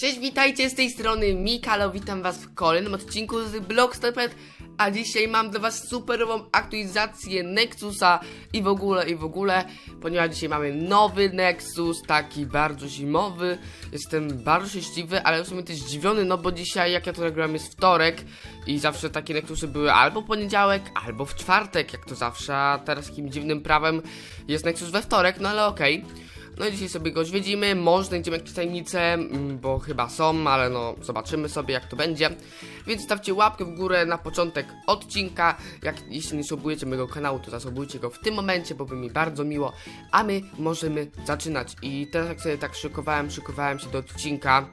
Cześć, witajcie z tej strony Mikalo, witam was w kolejnym odcinku z Blockstepet, a dzisiaj mam dla was superową aktualizację Nexusa i w ogóle, i w ogóle, ponieważ dzisiaj mamy nowy Nexus, taki bardzo zimowy, jestem bardzo szczęśliwy, ale w sumie też zdziwiony, no bo dzisiaj, jak ja to nagrałem, jest wtorek i zawsze takie Nexusy były albo poniedziałek, albo w czwartek, jak to zawsze, a teraz takim dziwnym prawem jest Nexus we wtorek, no ale okej. No i dzisiaj sobie go zwiedzimy, może znajdziemy jakieś tajemnice, mm, bo chyba są, ale no zobaczymy sobie jak to będzie. Więc stawcie łapkę w górę na początek odcinka. Jak jeśli nie subujecie mojego kanału, to zasobujcie go w tym momencie, bo by mi bardzo miło. A my możemy zaczynać. I teraz jak sobie tak szykowałem, szykowałem się do odcinka,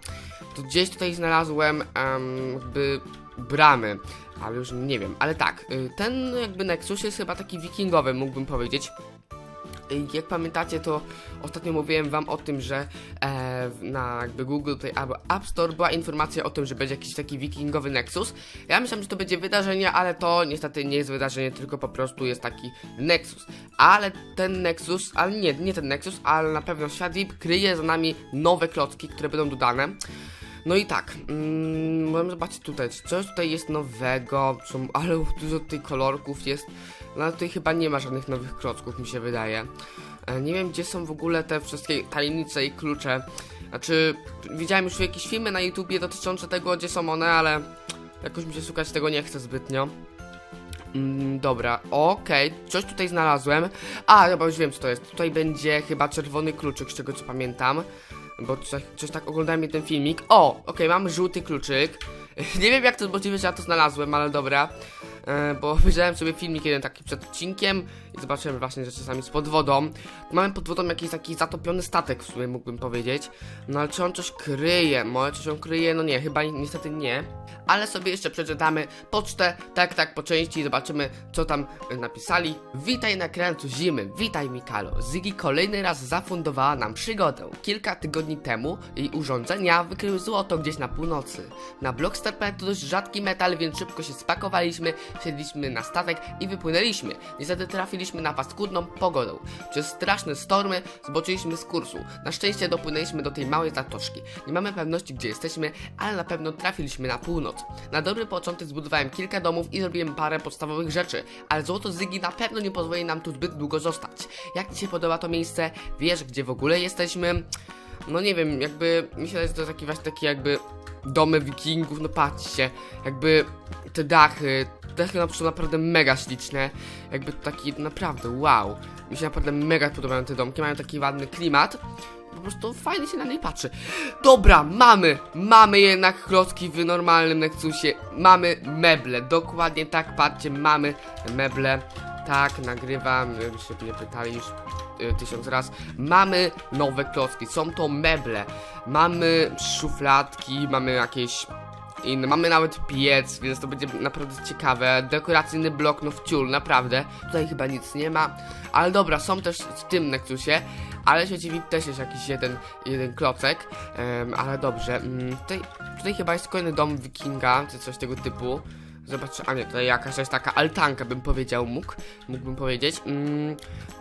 to gdzieś tutaj znalazłem em, jakby bramy. Ale już nie wiem, ale tak, y, ten jakby Nexus jest chyba taki wikingowy, mógłbym powiedzieć. Jak pamiętacie, to ostatnio mówiłem wam o tym, że e, na jakby Google Play albo App Store była informacja o tym, że będzie jakiś taki wikingowy Nexus. Ja myślałem, że to będzie wydarzenie, ale to niestety nie jest wydarzenie, tylko po prostu jest taki Nexus. Ale ten Nexus, ale nie, nie ten Nexus, ale na pewno świat VIP kryje za nami nowe klocki, które będą dodane. No i tak, mm, możemy zobaczyć tutaj, czy coś tutaj jest nowego, ale dużo tutaj kolorków jest, no tutaj chyba nie ma żadnych nowych klocków, mi się wydaje. E, Nie wiem, gdzie są w ogóle te wszystkie tajemnice i klucze. Znaczy, widziałem już jakieś filmy na YouTubie dotyczące tego, gdzie są one, ale jakoś mi się szukać tego nie chce zbytnio. Mm, dobra, okej, coś tutaj znalazłem. A, chyba już wiem co to jest. Tutaj będzie chyba czerwony kluczyk, z czego co pamiętam. Bo coś, coś tak oglądałem jeden filmik. O, okej, mam żółty kluczyk. Nie wiem jak to możliwe, że ja to znalazłem, ale dobra. E, bo wyjrzałem sobie filmik jeden taki przed odcinkiem zobaczyłem właśnie, że czasami z pod wodą. Mamy pod wodą jakiś taki zatopiony statek w sumie mógłbym powiedzieć. No ale czy on coś kryje? Może coś on kryje? No nie, chyba ni- niestety nie. Ale sobie jeszcze przeczytamy pocztę, tak, tak, po części i zobaczymy, co tam y, napisali. Witaj na krańcu zimy, witaj Mikalo. Zygi kolejny raz zafundowała nam przygodę. Kilka tygodni temu jej urządzenia wykryły złoto gdzieś na północy. Na Blockstar to dość rzadki metal, więc szybko się spakowaliśmy, siedliśmy na statek i wypłynęliśmy. Niestety trafiliśmy na paskudną pogodę. Przez straszne stormy zboczyliśmy z kursu. Na szczęście dopłynęliśmy do tej małej zatoczki. Nie mamy pewności, gdzie jesteśmy, ale na pewno trafiliśmy na północ. Na dobry początek zbudowałem kilka domów i zrobiłem parę podstawowych rzeczy, ale złoto Zygi na pewno nie pozwoli nam tu zbyt długo zostać. Jak Ci się podoba to miejsce? Wiesz, gdzie w ogóle jesteśmy? No nie wiem, jakby mi się to taki właśnie taki jakby domy wikingów, no patrzcie, jakby te dachy, dachy są naprawdę mega śliczne, jakby taki naprawdę wow, mi się naprawdę mega podobają te domki, mają taki ładny klimat, po prostu fajnie się na nie patrzy. Dobra, mamy, mamy jednak klocki w normalnym Nexusie, mamy meble, dokładnie tak, patrzcie, mamy meble, tak, nagrywam, jakbyście mnie pytali już y, tysiąc raz, mamy nowe klocki, są to meble, mamy szufladki, mamy jakieś inne, mamy nawet piec, więc to będzie naprawdę ciekawe, dekoracyjny blok, no wciul, naprawdę, tutaj chyba nic nie ma, ale dobra, są też w tym Nexusie, ale świecie VIP też jest jakiś jeden, jeden klocek, em, ale dobrze, mm, tutaj, tutaj chyba jest kolejny dom wikinga, czy coś tego typu, Zobacz, a nie, to jakaś jest taka altanka, bym powiedział, mógł, mógłbym powiedzieć. Mm,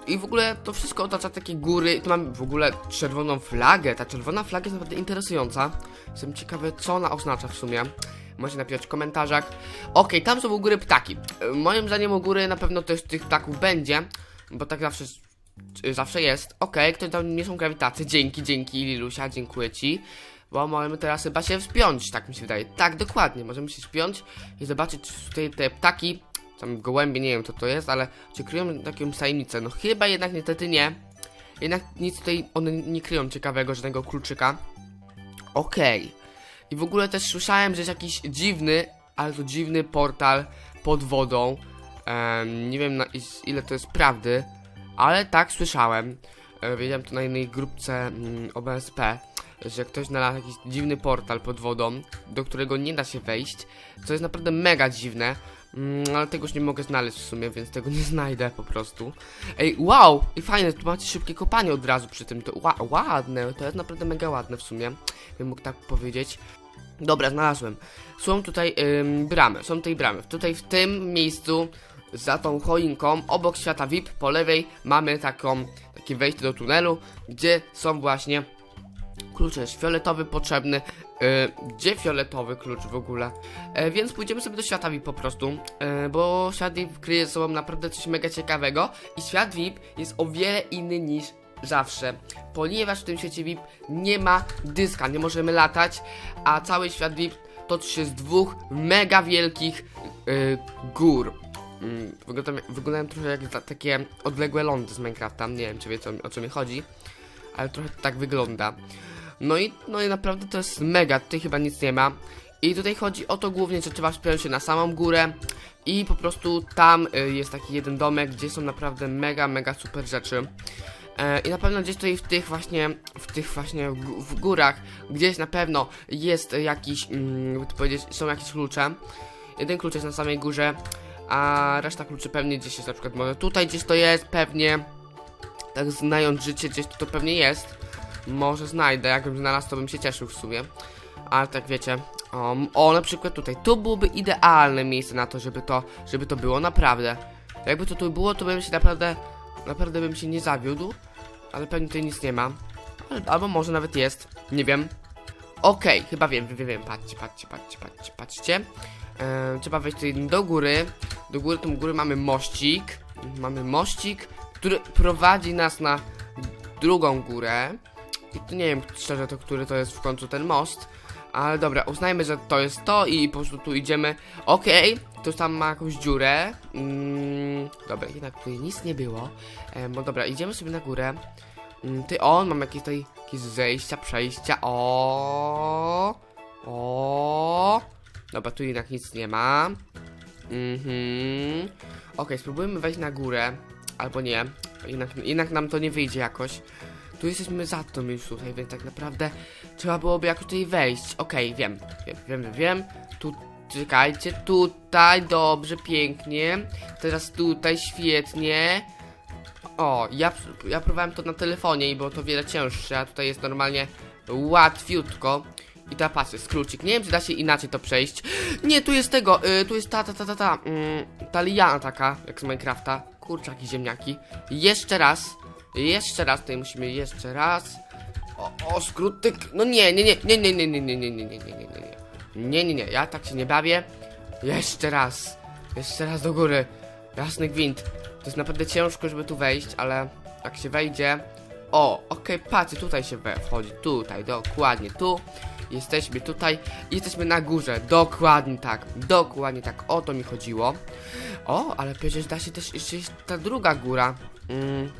I w ogóle to wszystko otacza takie góry. Tu mam w ogóle czerwoną flagę. Ta czerwona flaga jest naprawdę interesująca. Jestem ciekawy, co ona oznacza w sumie. Możecie napisać w komentarzach. Okej, tam są u góry ptaki. E, Moim zdaniem u góry na pewno też tych ptaków będzie, bo tak zawsze, zawsze jest. Okej, ktoś tam nie są grawitacje. Dzięki, dzięki Lilusia, dziękuję ci. Bo możemy teraz chyba się wspiąć, tak mi się wydaje. Tak, dokładnie, możemy się wspiąć i zobaczyć czy tutaj te ptaki, tam gołębie, nie wiem co to jest, ale czy kryją taką tajemnicę. No chyba jednak niestety nie. Jednak nic tutaj one nie kryją ciekawego, żadnego kluczyka. Okej. I w ogóle też słyszałem, że jest jakiś dziwny, ale to dziwny portal pod wodą. Em, nie wiem na ile to jest prawdy, ale tak słyszałem. E, wiedziałem to na jednej grupce mm, OBSP, że ktoś znalazł jakiś dziwny portal pod wodą, do którego nie da się wejść, co jest naprawdę mega dziwne. Mm, ale tego już nie mogę znaleźć w sumie, więc tego nie znajdę po prostu. Ej, wow! I fajne, tu macie szybkie kopanie od razu przy tym. To ła ładne, to jest naprawdę mega ładne w sumie. Bym mógł tak powiedzieć. Dobra, znalazłem. Są tutaj ym, bramy, są tutaj bramy. Tutaj w tym miejscu, za tą choinką, obok świata VIP, po lewej mamy taką, takie wejście do tunelu, gdzie są właśnie klucze. Jest fioletowy potrzebny, E, gdzie fioletowy klucz w ogóle? E, więc pójdziemy sobie do świata VIP po prostu, e, bo świat VIP kryje ze sobą naprawdę coś mega ciekawego i świat VIP jest o wiele inny niż zawsze, ponieważ w tym świecie VIP nie ma dyska, nie możemy latać, a cały świat VIP toczy się z dwóch mega wielkich e, gór. Mm, wyglądają trochę jak ta, takie odległe lądy z Minecrafta, nie wiem czy wiecie o, o czym mi chodzi, ale trochę tak wygląda. No i, no i naprawdę to jest mega, tutaj chyba nic nie ma. I tutaj chodzi o to głównie, że trzeba wspiąć się na samą górę i po prostu tam y, jest taki jeden domek, gdzie są naprawdę mega, mega super rzeczy. E, I na pewno gdzieś tutaj w tych właśnie, w tych właśnie w górach, gdzieś na pewno jest jakiś, mm, jakby to powiedzieć, są jakieś klucze. Jeden klucz jest na samej górze, a reszta kluczy pewnie gdzieś jest na przykład może tutaj gdzieś to jest, pewnie. Tak znając życie, gdzieś to, to pewnie jest. Może znajdę, jakbym znalazł, to bym się cieszył w sumie. Ale tak wiecie. O, o, na przykład tutaj. Tu byłoby idealne miejsce na to, żeby to, żeby to było, naprawdę. Jakby to tu było, to bym się naprawdę, naprawdę bym się nie zawiódł. Ale pewnie tutaj nic nie ma. Albo może nawet jest, nie wiem. Okej, chyba wiem, wiem, wiem, patrzcie, patrzcie, patrzcie, patrzcie, patrzcie. Eee, trzeba wejść tutaj do góry. Do góry, u góry mamy mościk. Mamy mościk, który prowadzi nas na drugą górę. I tu nie wiem szczerze to, który to jest w końcu ten most. Ale dobra, uznajmy, że to jest to i po prostu tu idziemy. Okej, to tam ma jakąś dziurę. Mm, dobra, jednak tutaj nic nie było. E, no dobra, idziemy sobie na górę. Mm, ty on, mam jakieś tutaj jakieś zejścia, przejścia. O, o. Dobra, tu jednak nic nie ma. Mhm. Okej, spróbujemy wejść na górę. Albo nie. Jednak, jednak nam to nie wyjdzie jakoś. Tu jesteśmy za to już tutaj, więc tak naprawdę trzeba byłoby jakoś tutaj wejść. Wiem, wiem, wiem, wiem, wiem. Tu, czekajcie, tutaj, dobrze, pięknie. Teraz tutaj, świetnie. O, ja, ja próbowałem to na telefonie i było to wiele cięższe, a tutaj jest normalnie łatwiutko. I ta patrzcie, skrócik. Nie wiem, czy da się inaczej to przejść. Nie, tu jest tego, y, tu jest ta, ta, ta, ta, ta, mm, ta liana taka, jak z Minecrafta. Kurczaki, ziemniaki. Jeszcze raz. Jeszcze raz, tutaj musimy jeszcze raz. O, o, skrót, tyk. No nie, nie, nie, nie, nie, nie, nie, nie, nie, nie, nie, nie, nie, nie, nie. Nie, nie, ja tak się nie bawię. Jeszcze raz. Jeszcze raz do góry. Jasny gwint. To jest naprawdę ciężko, żeby tu wejść, ale jak się wejdzie... O, okej, patrzcie, tutaj się wchodzi. Tutaj, dokładnie, tu. Jesteśmy tutaj. Jesteśmy na górze. Dokładnie tak. Dokładnie tak. O to mi chodziło. O, ale przecież da się też jeszcze jest ta druga góra. Mm.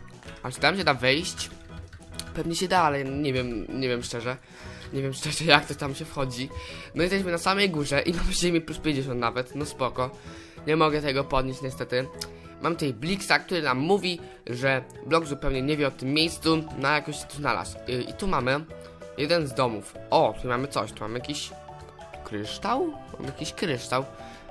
A czy tam się da wejść? Pewnie się da, ale nie wiem, nie wiem szczerze. Nie wiem szczerze jak to tam się wchodzi. No jesteśmy na samej górze i mam ziemi plus 50 nawet, no spoko. Nie mogę tego podnieść niestety. Mam tutaj Blixa, który nam mówi, że blok zupełnie nie wie o tym miejscu, na jakoś się tu znalazł. I, I tu mamy jeden z domów. O, tu mamy coś, tu mamy jakiś kryształ? Mamy jakiś kryształ,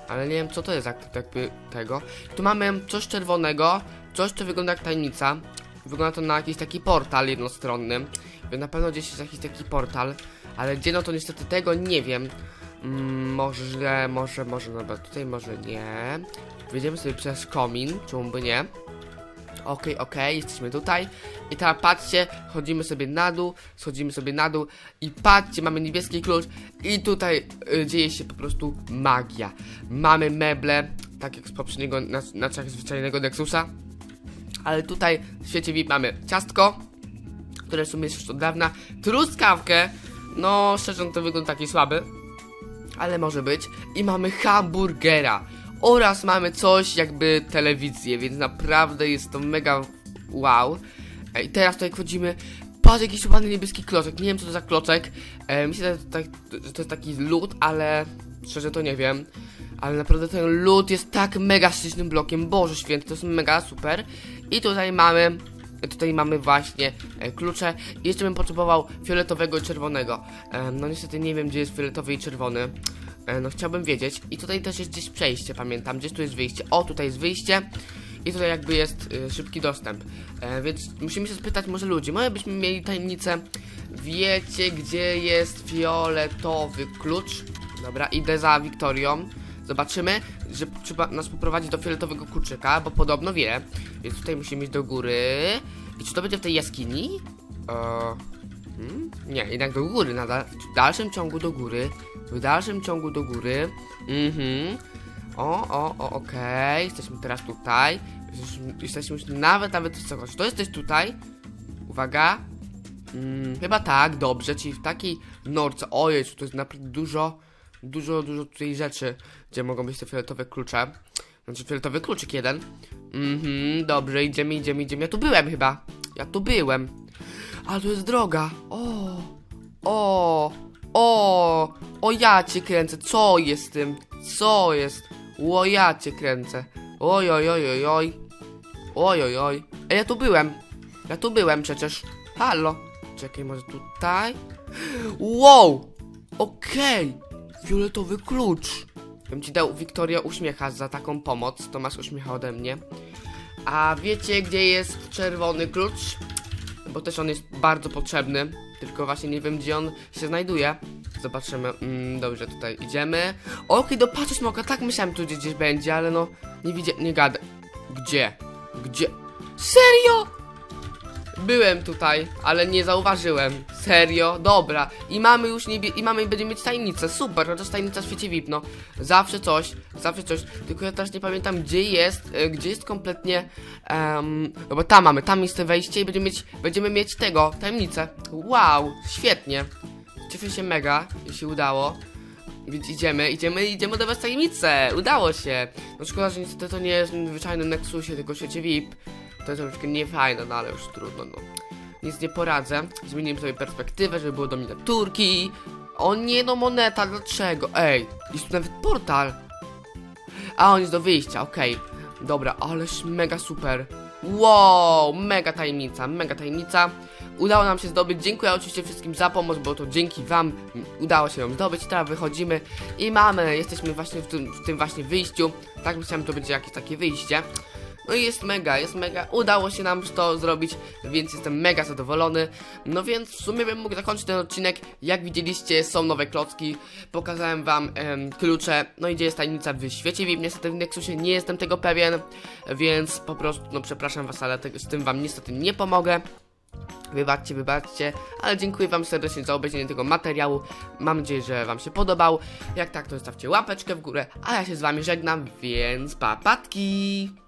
ale nie wiem co to jest jak, jakby tego. Tu mamy coś czerwonego, coś co wygląda jak tajemnica. Wygląda to na jakiś taki portal jednostronny, więc na pewno gdzieś jest jakiś taki portal, ale gdzie no to niestety tego nie wiem. Mm, może, może, może, dobra, tutaj może nie. Wyjdziemy sobie przez komin, czemu by nie. Okej, okej, jesteśmy tutaj. I teraz patrzcie, chodzimy sobie na dół, schodzimy sobie na dół i patrzcie, mamy niebieski klucz i tutaj y, dzieje się po prostu magia. Mamy meble, tak jak z poprzedniego, na- jak zwyczajnego Nexusa. Ale tutaj w świecie VIP mamy ciastko, które w sumie jest już od dawna, truskawkę, no szczerze no to wygląda taki słaby, ale może być. I mamy hamburgera. Oraz mamy coś jakby telewizję, więc naprawdę jest to mega wow. E, I teraz tutaj wchodzimy. Patrz, jakiś ładny niebieski kloczek. Nie wiem, co to za kloczek. E, myślę, że to, tak, że to jest taki lód, ale szczerze to nie wiem. Ale naprawdę ten lód jest tak mega ślicznym blokiem. Boże święty, to jest mega super. I tutaj mamy Tutaj mamy właśnie e, klucze. Jeszcze bym potrzebował fioletowego i czerwonego. E, no niestety nie wiem, gdzie jest fioletowy i czerwony. E, no chciałbym wiedzieć. I tutaj też jest gdzieś przejście, pamiętam. Gdzieś tu jest wyjście. O, tutaj jest wyjście. I tutaj jakby jest szybki dostęp. Więc musimy się spytać może ludzi. Może byśmy mieli tajemnicę. Wiecie, gdzie jest fioletowy klucz? Dobra, idę za Wiktorią. Zobaczymy, że trzeba nas poprowadzić do fioletowego kluczyka, bo podobno wie. Więc tutaj musimy iść do góry. I czy to będzie w tej jaskini? Eee, Hmm? Nie, jednak do góry nadal. W dalszym ciągu do góry. W dalszym ciągu do góry. Mhm. O, o, o, okej. Jesteśmy teraz tutaj. Jesteśmy, już nawet, nawet wysoko. Czy to jesteś tutaj? Uwaga. Mm, chyba tak, dobrze, czyli w takiej norce. Ojej, to jest naprawdę dużo, dużo, dużo tutaj rzeczy, gdzie mogą być te fioletowe klucze. Znaczy fioletowy kluczyk jeden. Mhm, dobrze, idziemy, idziemy, idziemy. Ja tu byłem chyba. Ja tu byłem. Ale to jest droga. O, o, o, o ja cię kręcę. Co jest tym? Co jest? O ja cię kręcę. Oj, oj, oj, oj, oj. Oj, oj, oj. Ej, ja tu byłem. Ja tu byłem przecież. Halo. Czekaj, może tutaj? Wow! Okej. Fioletowy klucz. Bym ci dał Wiktoria uśmiecha za taką pomoc. To masz uśmiecha ode mnie. A wiecie, gdzie jest czerwony klucz? Bo też on jest bardzo potrzebny. Tylko właśnie nie wiem, gdzie on się znajduje. Zobaczymy. Mm, dobrze, tutaj idziemy. Okej, do patrzeć mogę. Tak myślałem, tu gdzieś będzie, ale no. Nie widzę, nie gadę. Gdzie? Gdzie? Serio? Byłem tutaj, ale nie zauważyłem. Serio? Dobra. I mamy już niebie... I mamy będziemy mieć tajemnicę. Super, chociaż tajemnica w świecie VIP, no. Zawsze coś, zawsze coś. Tylko ja teraz nie pamiętam, gdzie jest, e, gdzie jest kompletnie... em, no bo tam mamy, tam jest wejście i będziemy mieć, będziemy mieć tego, tajemnicę. Wow, świetnie. Cieszę się mega, jeśli udało. Więc idziemy, idziemy, idziemy do was tajemnicę. Udało się. No szkoda, że niestety to nie jest w zwyczajnym Nexusie, tylko w świecie VIP. To jest troszeczkę niefajne, no ale już trudno, no. Nic nie poradzę. Zmieniłem sobie perspektywę, żeby było do miniaturki. O nie, no moneta, dlaczego? Ej, jest tu nawet portal. A, on jest do wyjścia, okej. Dobra, ależ mega super. Wow, mega tajemnica, mega tajemnica. Udało nam się zdobyć. Dziękuję oczywiście wszystkim za pomoc, bo to dzięki wam udało się ją zdobyć. Teraz wychodzimy i mamy, jesteśmy właśnie w tym, w tym właśnie wyjściu. Tak myślałem, to będzie jakieś takie wyjście. No i jest mega, jest mega. Udało się nam to zrobić, więc jestem mega zadowolony. No więc w sumie bym mógł zakończyć ten odcinek. Jak widzieliście, są nowe klocki. Pokazałem wam em, klucze. No i gdzie jest tajemnica w świecie VIP. Niestety w Nexusie nie jestem tego pewien, więc po prostu, no przepraszam was, ale tego, z tym wam niestety nie pomogę. Wybaczcie, wybaczcie, ale dziękuję wam serdecznie za obejrzenie tego materiału. Mam nadzieję, że wam się podobał. Jak tak, to zostawcie łapeczkę w górę, a ja się z wami żegnam, więc papatki!